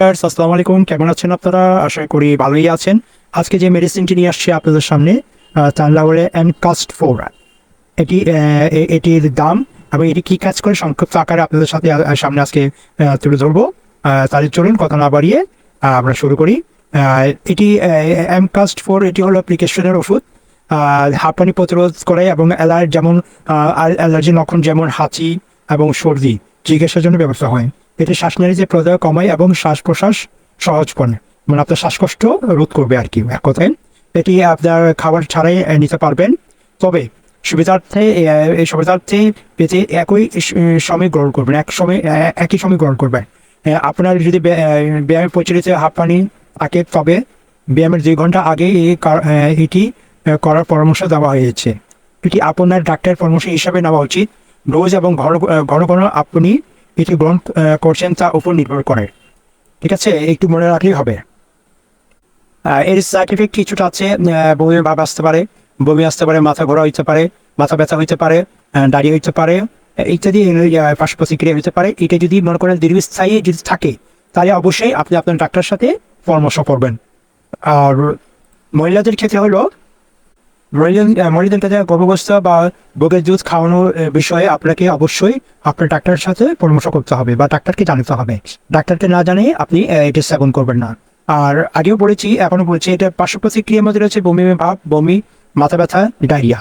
Guys, আসসালামু আলাইকুম। কেমন আছেন আপনারা? আশা করি ভালোই আছেন। আজকে যে মেডিসিনটি নিয়ে আসছি আপনাদের সামনে তার নাম হলো ফোর এটি এটির দাম এবং এটি কি কাজ করে সংক্ষিপ্ত আকারে আপনাদের সাথে সামনে আজকে তুলে ধরবো। তাহলে চলুন কথা না বাড়িয়ে আমরা শুরু করি। এটি এমকাস্ট ফোর এটি হলো অ্যাপ্লিকেশনের ওষুধ। হাঁপানি প্রতিরোধ করে এবং অ্যালার্জ যেমন অ্যালার্জি লক্ষণ যেমন হাঁচি এবং সর্দি চিকিৎসার জন্য ব্যবস্থা হয়। এটি শ্বাসনালীতে প্রদাহ কমায় এবং শ্বাস প্রশ্বাস সহজ করে। মানে আপনার শ্বাসকষ্ট রোধ করবে আর কি এক কথায়। এটি আপনার খাবার ছাড়াই নিতে পারবেন। তবে সুবিধার্থে এই সুবিধার্থে পেতে একই সময় গ্রহণ করবেন এক সময় একই সময় গ্রহণ করবেন। আপনার যদি ব্যায়া- আহ, ব্যায়ামের প্রচলিত হাঁপানি থাকে তবে ব্যায়ামের দুই ঘণ্টা আগে এটি করার পরামর্শ দেওয়া হয়েছে। এটি আপনার ডাক্তারের পরামর্শ হিসাবে নেওয়া উচিত। রোজ এবং ঘন ঘন ঘন আপনি এটি গ্রহণ করছেন তার উপর নির্ভর করে। ঠিক আছে? একটু মনে রাখলেই হবে। এর সার্টিফিকেট কিছুটা আছে বমি ভাব আসতে পারে, বমি আসতে পারে, মাথা ঘোরা হইতে পারে, মাথা ব্যথা হইতে পারে দাঁড়িয়ে হইতে পারে ইত্যাদি পার্শ্ব প্রতিক্রিয়া হতে পারে। এটা যদি মনে করেন দীর্ঘস্থায়ী যদি থাকে, তাহলে অবশ্যই আপনি আপনার ডাক্তারের সাথে পরামর্শ করবেন। আর মহিলাদের ক্ষেত্রে হলো ক্ষেত্রে গর্ভবস্থা বা বুকের দুধ খাওয়ানোর বিষয়ে আপনাকে অবশ্যই আপনার ডাক্তারের সাথে পরামর্শ করতে হবে বা ডাক্তারকে জানাতে হবে। ডাক্তারকে না জানিয়ে আপনি এটা সেবন করবেন না। আর আগেও বলেছি এখনও বলছি, এটা পার্শ্ব প্রতিক্রিয়ার মধ্যে রয়েছে বমি ভাব বমি, মাথা ব্যথা, ডায়রিয়া।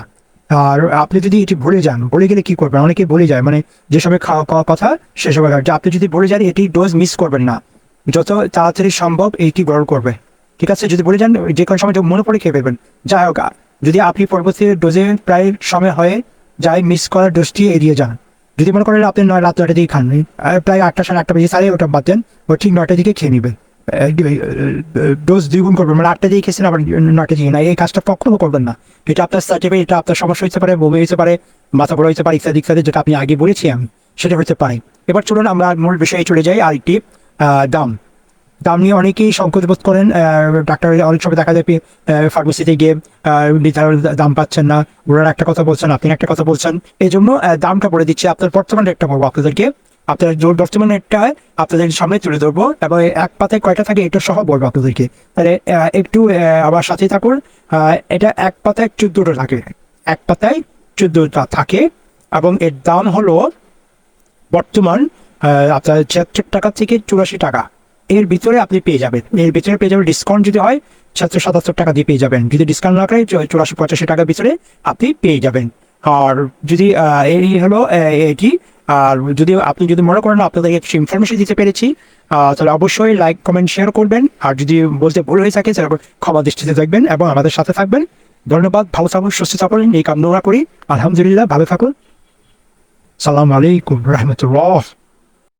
আর আপনি যদি এটি ভুলে যান, ভুলে গেলে কি করবেন? অনেকে ভুলে যায় মানে যে সময় খাওয়া খাওয়া কথা, সে সময় আপনি যদি ভুলে যান, এটি ডোজ মিস করবেন না। যত তাড়াতাড়ি সম্ভব এইটি গ্রহণ করবে। ঠিক আছে? যদি বলে যান, যে কোনো সময় মনে পড়ে খেয়ে ফেলবেন। যাই হোক যদি আপনি পরবর্তী ডোজে প্রায় সময় হয়ে যাই মিস করার ডোজটি এড়িয়ে যান। যদি মনে করেন আপনি নয়, রাত নয়টা দিকে খান প্রায় আটটা, সাড়ে আটটা বেজে সাড়ে ওটা বাদ দেন, ও ঠিক নয়টা দিকে খেয়ে নেবেন ডোজ দ্বিগুণ করবেন মানে আটটা দিকে খেয়েছেন, আবার নয়টা দিকে না, এই কাজটা কখনো করবেন না। এটা আপনার সার্টিফিকেট এটা আপনার সমস্যা হতে পারে, বমি হতে পারে, মাথা বড় হতে পারে, ইত্যাদি ইত্যাদি, যেটা আপনি আগে বলেছি আমি, সেটা হতে পারে। এবার চলুন আমরা মূল বিষয়ে চলে যাই, আরেকটি দাম। দাম নিয়ে অনেকেই সংকোচ বোধ করেন ডাক্তার অনেক সময় দেখা যায় ফার্মেসিতে গিয়ে নির্ধারণ দাম পাচ্ছেন না, ওনারা একটা কথা বলছেন, আপনি একটা কথা বলছেন এই জন্য দামটা বলে দিচ্ছি, আপনার বর্তমান রেটটা বলব আপনাদেরকে, আপনার যে বর্তমান রেটটা আপনাদের সামনে তুলে ধরবো, এবং এক পাতায় কয়টা থাকে এটা সহ বলব আপনাদেরকে, তাহলে একটু আমার সাথে থাকুন এটা এক পাতায় চোদ্দোটা থাকে, এক পাতায় চোদ্দোটা থাকে, এবং এর দাম হলো বর্তমান আপনার ছিয়াত্তর টাকা থেকে চুরাশি টাকা। এর ভিতরে আপনি পেয়ে যাবেন। এর ভিতরে পেয়ে যাবেন ডিসকাউন্ট যদি হয় ছিয়াত্তর সাতাত্তর টাকা দিয়ে পেয়ে যাবেন। যদি ডিসকাউন্ট না করে চুরাশি পঁচাশি টাকার ভিতরে আপনি পেয়ে যাবেন। আর যদি এই হলো এটি আর যদি আপনি যদি মনে করেন আপনাদের কিছু ইনফরমেশন দিতে পেরেছি তাহলে অবশ্যই লাইক কমেন্ট শেয়ার করবেন। আর যদি বলতে ভুল হয়ে থাকে, তাহলে ক্ষমা দৃষ্টিতে দেখবেন এবং আমাদের সাথে থাকবেন। ধন্যবাদ, ভালো থাকুন, সুস্থ থাকুন, এই কামনা করি। আলহামদুলিল্লাহ, ভালো থাকুন। সালাম আলাইকুম, রহমতুল্লাহ।